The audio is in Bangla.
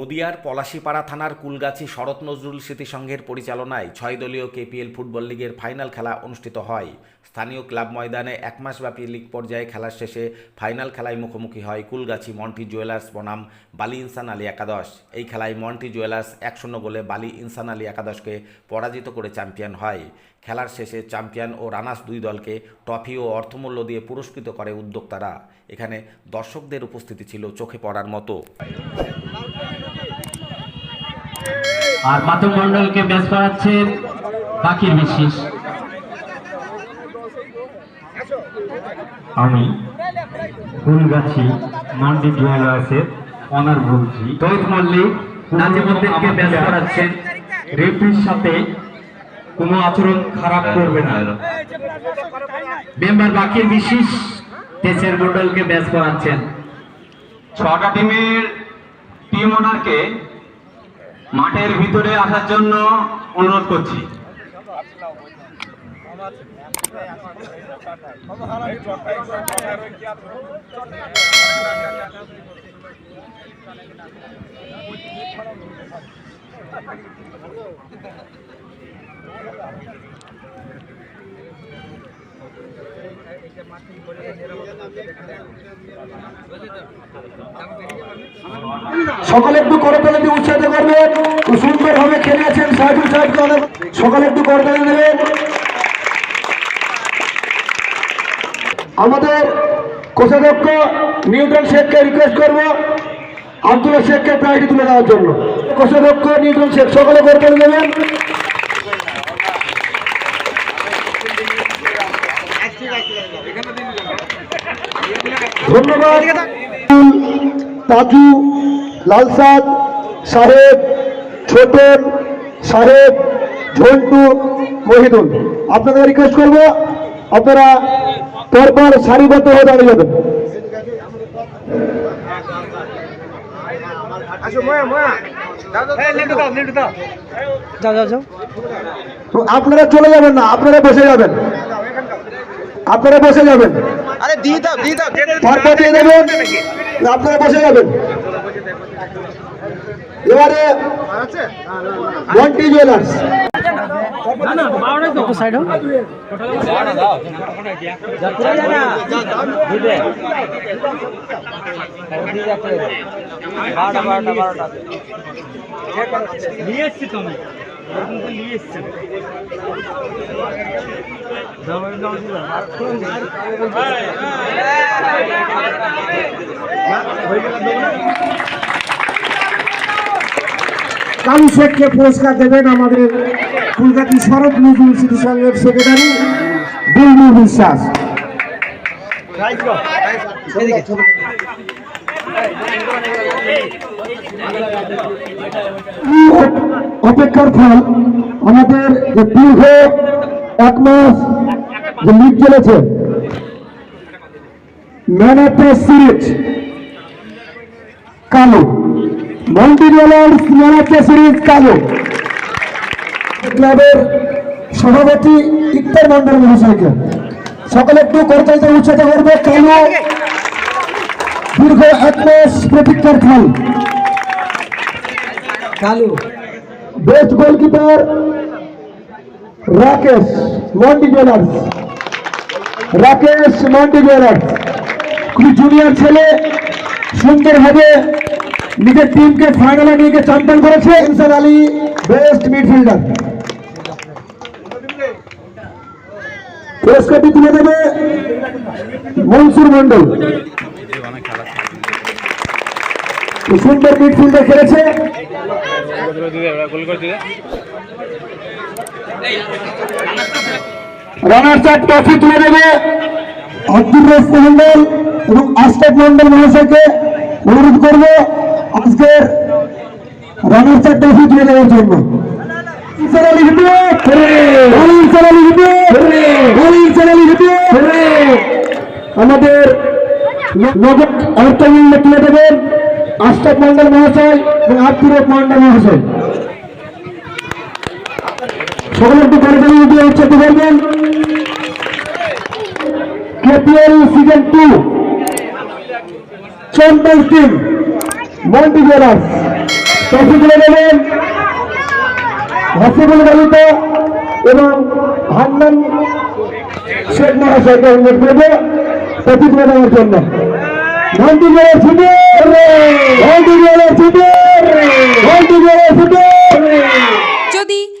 নদিয়ার পলাশীপাড়া থানার কুলগাছি শরৎ নজরুল স্মৃতি সংঘের পরিচালনায় ছয় দলীয় কেপিএল ফুটবল লীগের ফাইনাল খেলা অনুষ্ঠিত হয়। স্থানীয় ক্লাব ময়দানে এক মাসব্যাপী লীগ পর্যায়ে খেলার শেষে ফাইনাল খেলায় মুখোমুখি হয় কুলগাছি মন্টি জুয়েলার্স বনাম বালি ইনসান আলী একাদশ। এই খেলায় মন্টি জুয়েলার্স এক শূন্য গোলে বালি ইনসান আলী একাদশকে পরাজিত করে চ্যাম্পিয়ন হয়। খেলার শেষে চ্যাম্পিয়ন ও রানার্স দুই দলকে ট্রফি ও অর্থমূল্য দিয়ে পুরস্কৃত করে উদ্যোক্তারা। এখানে দর্শকদের উপস্থিতি ছিল চোখে পড়ার মতো। আর মাতক মন্ডলকে ব্যাস করাচ্ছেন বাকির বিশেষ। আমি ফুলগাছি মান্ডি জুয়েলার্সের অনার বলছি। তৈত মল্লিক নাজিমুদ্দিনকে ব্যাস করাচ্ছেন রেফরির সাথে কোনো আচরণ খারাপ করবে না। মেম্বার বাকির বিশেষ তেসের মন্ডলকে ব্যাস করাচ্ছেন। ছটা টিমের টিম ওনারকে মাঠের ভিতরে আসার জন্য অনুরোধ করছি। সকালে একটু করতালি দিয়ে উৎসাহিত করবেন খুব সুন্দরভাবে খেলেছেন সাহেবুল সাহেবকে অনেক সকালে একটু করতালি দেবেন আমাদের কোষাধ্যক্ষ নিউটন শেখকে রিকোয়েস্ট করব আব্দুল্লাহ শেখকে প্রাইজটি তুলে দেওয়ার জন্য। কোষাধ্যক্ষ নিউটন শেখ, সকালে করতালি দেবেন ধন্যবাদ। তাজু লালসাদ সাহেব ছোটন সাহেব ঝন্টু মহিদুল আপনাদের রিকোয়েস্ট করব আপনারা পরপর সারিবদ্ধ হয়ে দাঁড়িয়ে যাবেন। আপনারা চলে যাবেন না আপনারা বসে যাবেন। আপনারা বসে যাবেন। আরে দিয়ে দাও দিয়ে দাও। দিয়ে দেবেন। আপনারা বসে যাবেন। এবারে মন্টি জুয়েলার্স নিয়ে এসছি তো আমি নিয়ে এসছি কালু শেখকে পুরস্কার দেবেন আমাদের কলকাতা শরৎ নজরুল স্মৃতি সংঘের সেক্রেটারি বুলবুল বিশ্বাস। অপেক্ষার ফল আমাদের দীর্ঘ এক মাস লিগ চলেছে। Man of the series Kalo. মন্টিরিয়ালার man of the series কালো। ক্লাবের সভাপতি ইকতার মন্ডল মহাশয়কে। সকলে একটু করতালিতে উৎসাহিত করবে কালো। দীর্ঘ এক মাস প্রতীক্ষার ফল Kalu. Best goalkeeper Rakesh Monty Jewellers Rakesh Monty Jewellers খুবই জুনিয়র ছেলে সুন্দরভাবে নিজের টিমকে ফাইনালে নিয়ে গিয়ে চ্যাম্পিয়ন করেছে। ইনসান আলী বেস্ট মিডফিল্ডার পুরস্কারটি তুলে দেবে মনসুর মন্ডল সুন্দর মিডফিল্ডার খেলেছে। রানার চার ট্রফি তুলে দেবে। আব্দুর রস মন্ডল এবং আশরাফ মন্ডল মহাশয়কে অনুরোধ করব আজকের রানার চার ট্রফি তুলে দেওয়ার জন্য। আমাদের নগদ অর্থমূল্য তুলে দেবেন আশরাফ মন্ডল মহাশয় এবং আব্দুর মন্ডল মহাশয়। সকলে একটু করে করবেন season two champions team Monty Jewellers trophy তুলে দেবেন হাসিবুল গালিত এবং হান্নান শেখ মহাশয়কে অনুরোধ করব তুলে দেওয়ার জন্য। ঘন্টি জোরে ছুটে ঘন্টি জোরে ছুটে ঘন্টি জোরে ছুটে